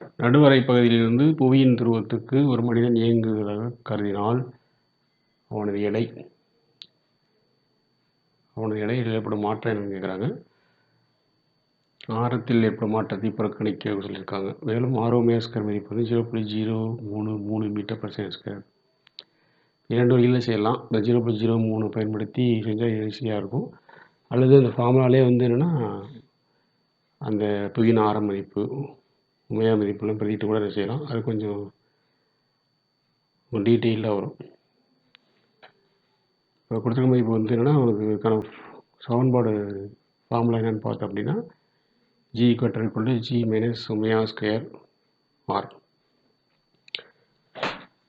நடுவரை பகுதியிலிருந்து புவியின் துருவத்துக்கு ஒரு மனிதன் இயங்குவதாக கருதினால் அவனது எடை அவனது எடையில் ஏற்படும் மாற்றம் என்னன்னு கேட்குறாங்க ஆரத்தில் ஏற்படும் மாற்றத்தை புறக்கணிக்க சொல்லியிருக்காங்க. மேலும் ஆரோமியா ஸ்கொயர் மதிப்பு வந்து ஜீரோ புள்ளி ஜீரோ மூணு மூணு மீட்டர் பர் செகண்ட் ஸ்கொயர் இரண்டு வழிகளில் செய்யலாம். இந்த ஜீரோ புள்ளி ஜீரோ மூணு பயன்படுத்தி செஞ்சால் ஈஸியாக இருக்கும். அல்லது அந்த ஃபார்முலாலே வந்து என்னென்னா அந்த புவியின் ஆரம் மதிப்பு உமையா மதிப்புலாம் பிரதிட்டு கூட செய்யலாம். அது கொஞ்சம் டீட்டெயிலாக வரும். இப்போ கொடுத்துருக்க மதிப்பு வந்து என்னென்னா அதுக்கான சமன்பாடு ஃபார்முலா என்னென்னு பார்த்தோம் அப்படின்னா ஜி ஈக்குவட்டர் கொண்டு g minus omega square r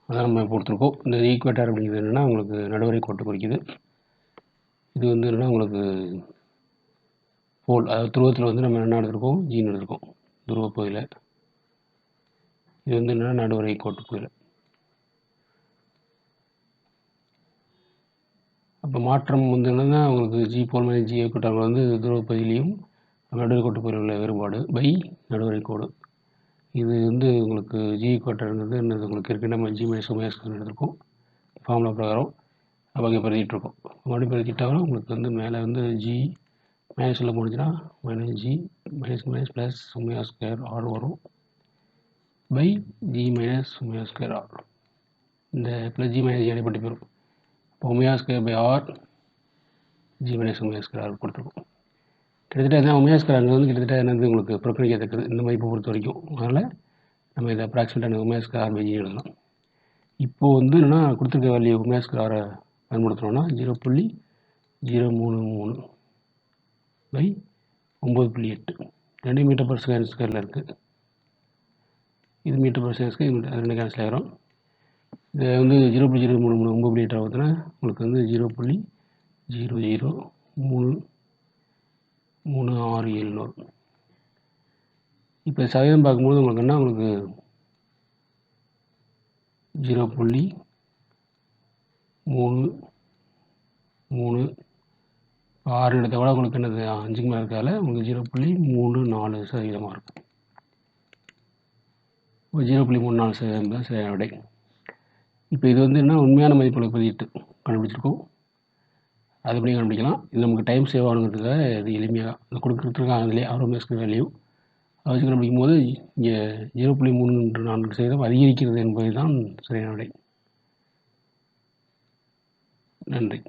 அதான் நம்ம கொடுத்துருக்கோம். இந்த ஈக்குவேட்டர் அப்படிங்கிறது என்னென்னா உங்களுக்கு நடுவரை கோட்டு குறிக்குது. இது வந்து என்னென்னா உங்களுக்கு போல் அதாவது துருவத்தில் வந்து நம்ம என்ன நடந்திருக்கோம்? ஜீன் எடுத்திருக்கோம் துருவ பகுதியில். இது வந்து என்னென்னா நடுவரை கோட்டு அப்போ மாற்றம் வந்து என்னென்னா உங்களுக்கு g pole minus g equator வந்து துருவ நடுவரை கோட்டு உள்ள வேறுபாடு பை நடுவரை கோடு. இது வந்து உங்களுக்கு ஜி கோட்டர்ங்கிறது என்னது உங்களுக்கு இருக்குது நம்ம ஜி மைனஸ் ஒமேஸ்க்கு எடுத்திருக்கோம். ஃபார்முலா பிரகாரம் அவங்க பிரதிட்டுருக்கோம் மறுபடியும் பிரதிட்டாலும் உங்களுக்கு வந்து மேலே வந்து ஜி மைனஸில் முடிஞ்சுன்னா minus g minus minus plus சுமையா ஸ்கொயர் ஆர் வரும். By g minus omega square r இந்த ப்ளஸ் ஜி மைனஸ் ஜி அடைப்பட்டு போயிடும் இப்போ omega square by r g minus omega square r கொடுத்துருக்கோம். கிட்டத்தட்ட அதான் ஒமேயா ஸ்கொயர் அங்கே வந்து கிட்டத்தட்ட என்னது உங்களுக்கு புறக்கணிக்கத்தக்கது. இந்த மதிப்பை பொறுத்த வரைக்கும். அதனால் நம்ம இதை அப்ராக்சிமேட்டாக omega square r by g எழுதலாம். இப்போது வந்து என்னென்னா கொடுத்துருக்க வேல்யூ ஒமேயா ஸ்கொயர் ஆரை பயன்படுத்துகிறோன்னா ஜீரோ புள்ளி ஜீரோ மூணு மூணு பை ஒம்பது புள்ளி எட்டு. ரெண்டு மீட்டர் பர் ஸ்கொயர் ஸ்கொயரில் இருக்குது இது மீட்டர் பர் செகண்ட் இது ரெண்டு கேன்சல் ஆகிரும் இது வந்து ஜீரோ புள்ளி ஜீரோ மூணு மூணு ஒம்பது புள்ளி எட்டு ஆகுதுன்னா உங்களுக்கு வந்து ஜீரோ புள்ளி ஜீரோ ஜீரோ மூணு மூணு ஆறு எழுநூறு இப்போ சதவீதம் பார்க்கும்போது உங்களுக்கு என்ன உங்களுக்கு ஜீரோ புள்ளி மூணு மூணு ஆறு இடத்த விட உங்களுக்கு என்னது அஞ்சுக்கு மேலே இருக்கால உங்களுக்கு ஜீரோ புள்ளி மூணு நாலு சதவீதமாக இருக்கும் இப்போ ஜீரோ புள்ளி மூணு நாலு சதவீதம் தான் சரியான விடை. இப்போ இது வந்து என்ன? உண்மையான மதிப்புகளை பதிட்டு கண்டுபிடிச்சிருக்கோம். அதுபடி கண்டுபிடிக்கலாம்? இது நமக்கு டைம் சேவ் ஆகணுங்கிறதுக்காக இது எளிமையாக இந்த கொடுக்குறதுக்காக அதிலே ஆரோமேஸ்க்கு வேல்யூ அதை வச்சு கண்டுபிடிக்கும் போது இங்கே ஜீரோ புள்ளி மூணு நான்கு சதவீதம் அதிகரிக்கிறது என்பது தான் சரியான விடை. நன்றி.